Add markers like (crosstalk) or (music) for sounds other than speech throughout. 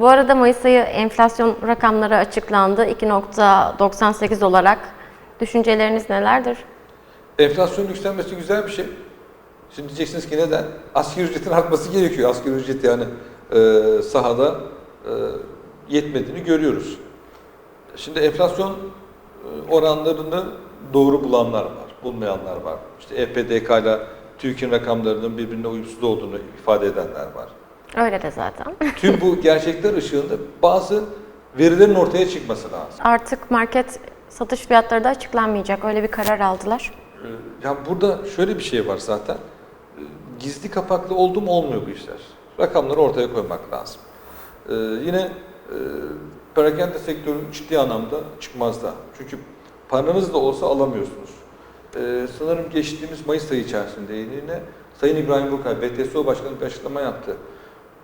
Bu arada Mayıs ayı enflasyon rakamları açıklandı. 2.98 olarak. Düşünceleriniz nelerdir? Enflasyon yükselmesi güzel bir şey. Şimdi diyeceksiniz ki neden? Asgari ücretin artması gerekiyor. Asgari ücret yani e, sahada e, yetmediğini görüyoruz. Şimdi enflasyon e, oranlarını doğru bulanlar var, bulmayanlar var. İşte EPDK ile TÜİK'in rakamlarının birbirine uyumsuz olduğunu ifade edenler var. Öyle de zaten. (laughs) Tüm bu gerçekler ışığında bazı verilerin ortaya çıkması lazım. Artık market satış fiyatları da açıklanmayacak. Öyle bir karar aldılar. Ee, Ya burada şöyle bir şey var zaten. Ee, Gizli kapaklı oldu mu olmuyor bu işler. Rakamları ortaya koymak lazım. Ee, yine e, perakende sektörü ciddi anlamda çıkmazda. Çünkü paranız da olsa alamıyorsunuz. Ee, sanırım geçtiğimiz Mayıs ayı içerisinde yine Sayın İbrahim Burkay, BTSO Başkanı bir açıklama yaptı.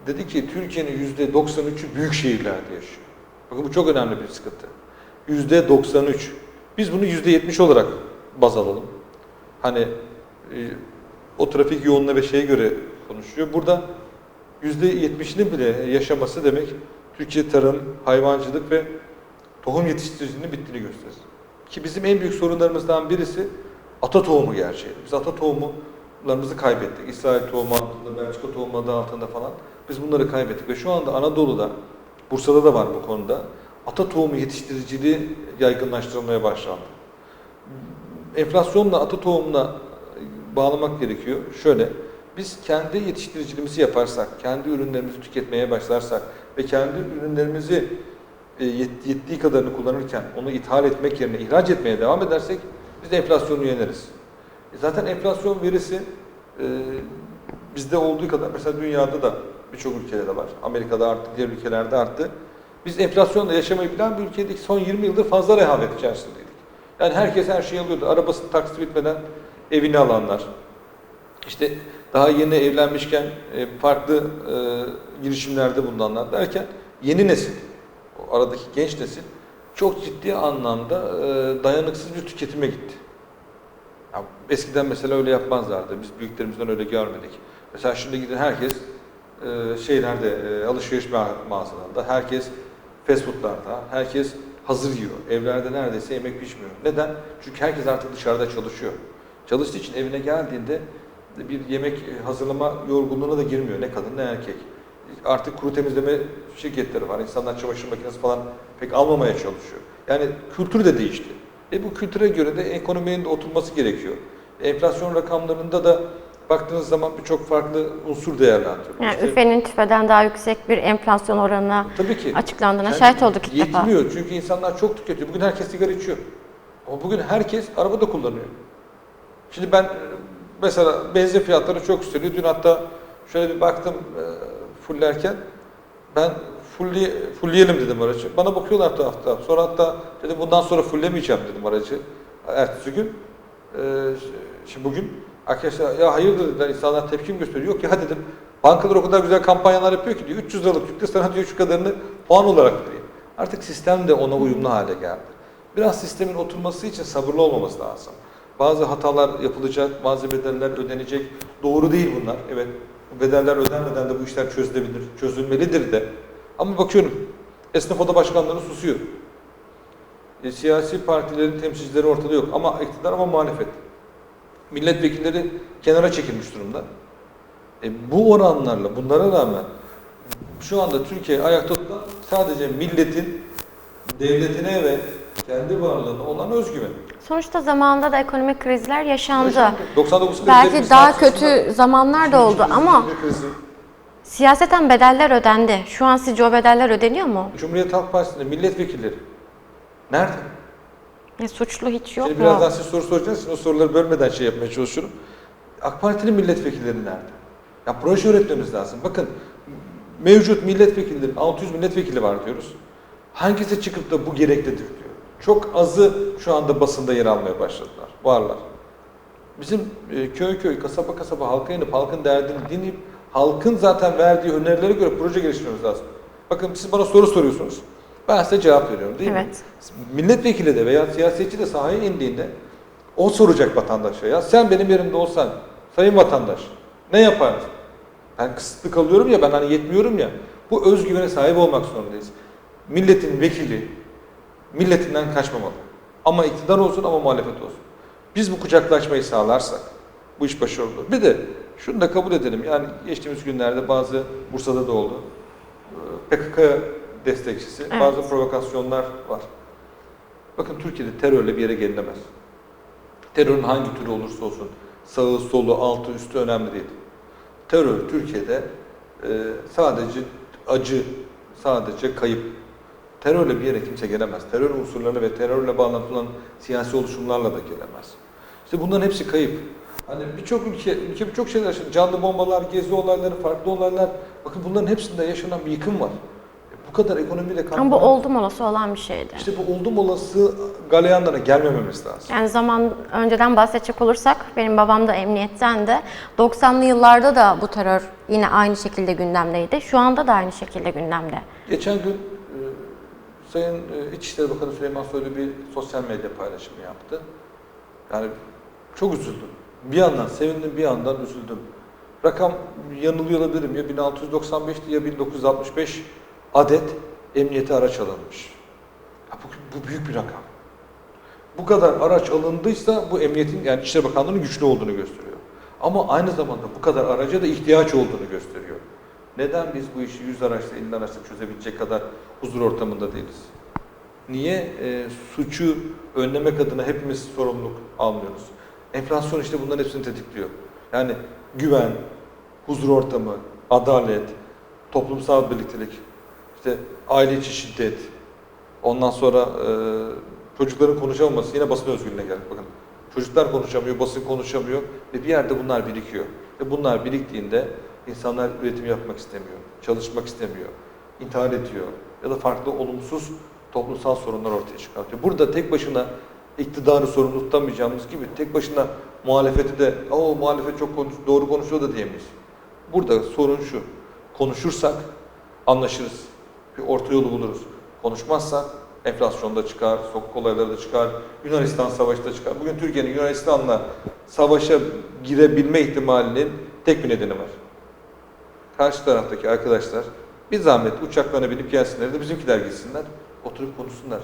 Dedi ki Türkiye'nin %93'ü büyük şehirlerde yaşıyor. Bakın bu çok önemli bir sıkıntı. %93. Biz bunu %70 olarak baz alalım. Hani e, o trafik yoğunluğuna ve şeye göre konuşuyor. Burada %70'inin bile yaşaması demek Türkiye tarım, hayvancılık ve tohum yetiştiriciliğinin bittiğini gösterir. Ki bizim en büyük sorunlarımızdan birisi ata tohumu gerçeği. Biz ata tohumlarımızı kaybettik. İsrail tohumu altında, Belçika tohumu altında falan. Biz bunları kaybettik ve şu anda Anadolu'da, Bursa'da da var bu konuda ata tohumu yetiştiriciliği yaygınlaştırılmaya başlandı. Enflasyonla ata tohumuna bağlamak gerekiyor. Şöyle, biz kendi yetiştiriciliğimizi yaparsak, kendi ürünlerimizi tüketmeye başlarsak ve kendi ürünlerimizi e, yet- yettiği kadarını kullanırken onu ithal etmek yerine ihraç etmeye devam edersek biz de enflasyonu yeneriz. E Zaten enflasyon verisi e, bizde olduğu kadar mesela dünyada da birçok ülkede de var. Amerika'da arttı, diğer ülkelerde arttı. Biz enflasyonla yaşamayı bilen bir ülkedeki son 20 yıldır fazla rehavet içerisindeydik. Yani herkes her şeyi alıyordu. Arabasını taksit bitmeden evini alanlar. İşte daha yeni evlenmişken e, farklı e, girişimlerde bulunanlar derken yeni nesil, o aradaki genç nesil çok ciddi anlamda e, dayanıksız bir tüketime gitti. Eskiden mesela öyle yapmazlardı. Biz büyüklerimizden öyle görmedik. Mesela şimdi gidin herkes e, şeylerde e, alışveriş ma- mağazalarında, herkes fast foodlarda, herkes hazır yiyor. Evlerde neredeyse yemek pişmiyor. Neden? Çünkü herkes artık dışarıda çalışıyor. Çalıştığı için evine geldiğinde bir yemek hazırlama yorgunluğuna da girmiyor. Ne kadın ne erkek. Artık kuru temizleme şirketleri var. İnsanlar çamaşır makinesi falan pek almamaya çalışıyor. Yani kültür de değişti. E bu kültüre göre de ekonominin de oturması gerekiyor. Enflasyon rakamlarında da baktığınız zaman birçok farklı unsur değerlendiriyor. Yani İşte- üfenin tüfeden daha yüksek bir enflasyon oranına Tabii ki. açıklandığına Yani şahit olduk ilk defa. Yetmiyor çünkü insanlar çok tüketiyor. Bugün herkes sigara içiyor. Ama bugün herkes araba da kullanıyor. Şimdi ben e, mesela benzin fiyatları çok yükseliyor. Dün hatta şöyle bir baktım e, fullerken ben fulli, fullleyelim dedim aracı. Bana bakıyorlar tuhafta. Sonra hatta dedim bundan sonra fullemeyeceğim dedim aracı. Ertesi gün. E, şimdi bugün arkadaşlar ya hayırdır dediler insanlar tepkim gösteriyor. Yok ya dedim bankalar o kadar güzel kampanyalar yapıyor ki diyor 300 liralık yükle sana diyor şu kadarını puan olarak vereyim. Artık sistem de ona uyumlu hale geldi. Biraz sistemin oturması için sabırlı olmamız lazım. Bazı hatalar yapılacak, bazı bedeller ödenecek. Doğru değil bunlar. Evet, bedeller ödenmeden de bu işler çözülebilir, çözülmelidir de. Ama bakıyorum, esnaf oda başkanları susuyor. E, siyasi partilerin temsilcileri ortada yok ama iktidar ama muhalefet. Milletvekilleri kenara çekilmiş durumda. E, bu oranlarla, bunlara rağmen şu anda Türkiye ayakta tutan sadece milletin devletine ve kendi varlığına olan özgüven. Sonuçta zamanında da ekonomik krizler yaşandı. 99 krizi Belki daha kötü zamanlar da oldu ama. Siyaseten bedeller ödendi. Şu an sizce o bedeller ödeniyor mu? Cumhuriyet Halk Partisi'nde milletvekilleri nerede? E, suçlu hiç yok Şimdi mu? birazdan siz soru soracaksınız. O soruları bölmeden şey yapmaya çalışıyorum. AK Parti'nin milletvekilleri nerede? Ya proje üretmemiz lazım. Bakın mevcut milletvekilleri, 600 milletvekili var diyoruz. Hangisi çıkıp da bu gereklidir diyor. Çok azı şu anda basında yer almaya başladılar. Varlar. Bizim e, köy köy, kasaba kasaba halka inip halkın derdini dinleyip halkın zaten verdiği önerilere göre proje geliştirmemiz lazım. Bakın siz bana soru soruyorsunuz. Ben size cevap veriyorum değil mi? Evet. Milletvekili de veya siyasetçi de sahaya indiğinde o soracak vatandaşa ya sen benim yerimde olsan sayın vatandaş ne yapardın? Ben kısıtlı kalıyorum ya ben hani yetmiyorum ya. Bu özgüvene sahip olmak zorundayız. Milletin vekili milletinden kaçmamalı. Ama iktidar olsun ama muhalefet olsun. Biz bu kucaklaşmayı sağlarsak bu iş başarılı olur. Bir de şunu da kabul edelim. Yani geçtiğimiz günlerde bazı Bursa'da da oldu. Ee, PKK destekçisi Evet. bazı provokasyonlar var. Bakın Türkiye'de terörle bir yere gelinemez. Terörün hangi türü olursa olsun sağı, solu, altı, üstü önemli değil. Terör Türkiye'de e, sadece acı, sadece kayıp. Terörle bir yere kimse gelemez. Terör unsurlarına ve terörle bağlantılan siyasi oluşumlarla da gelemez. İşte bunların hepsi kayıp. Hani birçok ülke, ülke birçok şeyler yaşadı. Canlı bombalar, gezi olayları, farklı olaylar. Bakın bunların hepsinde yaşanan bir yıkım var. E, Bu kadar ekonomiyle Ama bu oldum olası olan bir şeydi. İşte bu oldum olası galeyanlara gelmememiz lazım. Yani zaman önceden bahsedecek olursak benim babam da emniyetten de 90'lı yıllarda da bu terör yine aynı şekilde gündemdeydi. Şu anda da aynı şekilde gündemde. Geçen gün e, Sayın e, İçişleri Bakanı Süleyman Soylu bir sosyal medya paylaşımı yaptı. Yani çok üzüldüm. Bir yandan sevindim, bir yandan üzüldüm. Rakam yanılıyor olabilirim. Ya 1695'ti ya 1965 adet emniyete araç alınmış. Ya bu, bu büyük bir rakam. Bu kadar araç alındıysa bu emniyetin yani İçişleri Bakanlığı'nın güçlü olduğunu gösteriyor. Ama aynı zamanda bu kadar araca da ihtiyaç olduğunu gösteriyor. Neden biz bu işi 100 araçla 50 araçla çözebilecek kadar huzur ortamında değiliz? Niye e, suçu önlemek adına hepimiz sorumluluk almıyoruz? Enflasyon işte bunların hepsini tetikliyor. Yani güven, huzur ortamı, adalet, toplumsal birliktelik, işte aile içi şiddet, ondan sonra e, çocukların konuşamaması yine basın özgürlüğüne geldik bakın. Çocuklar konuşamıyor, basın konuşamıyor ve bir yerde bunlar birikiyor. Ve bunlar biriktiğinde insanlar üretim yapmak istemiyor, çalışmak istemiyor, intihar ediyor ya da farklı olumsuz toplumsal sorunlar ortaya çıkartıyor. Burada tek başına iktidarı sorumlu tutamayacağımız gibi tek başına muhalefeti de o muhalefet çok konuş, doğru konuşuyor da diyemeyiz. Burada sorun şu. Konuşursak anlaşırız. Bir orta yolu buluruz. Konuşmazsak enflasyonda çıkar, sokak olayları da çıkar, Yunanistan savaşı da çıkar. Bugün Türkiye'nin Yunanistan'la savaşa girebilme ihtimalinin tek bir nedeni var. Karşı taraftaki arkadaşlar bir zahmet uçaklarına binip gelsinler de bizimkiler gitsinler, oturup konuşsunlar.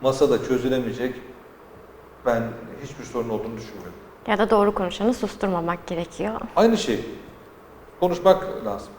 Masada çözülemeyecek ben hiçbir sorun olduğunu düşünmüyorum. Ya da doğru konuşanı susturmamak gerekiyor. Aynı şey. Konuşmak lazım.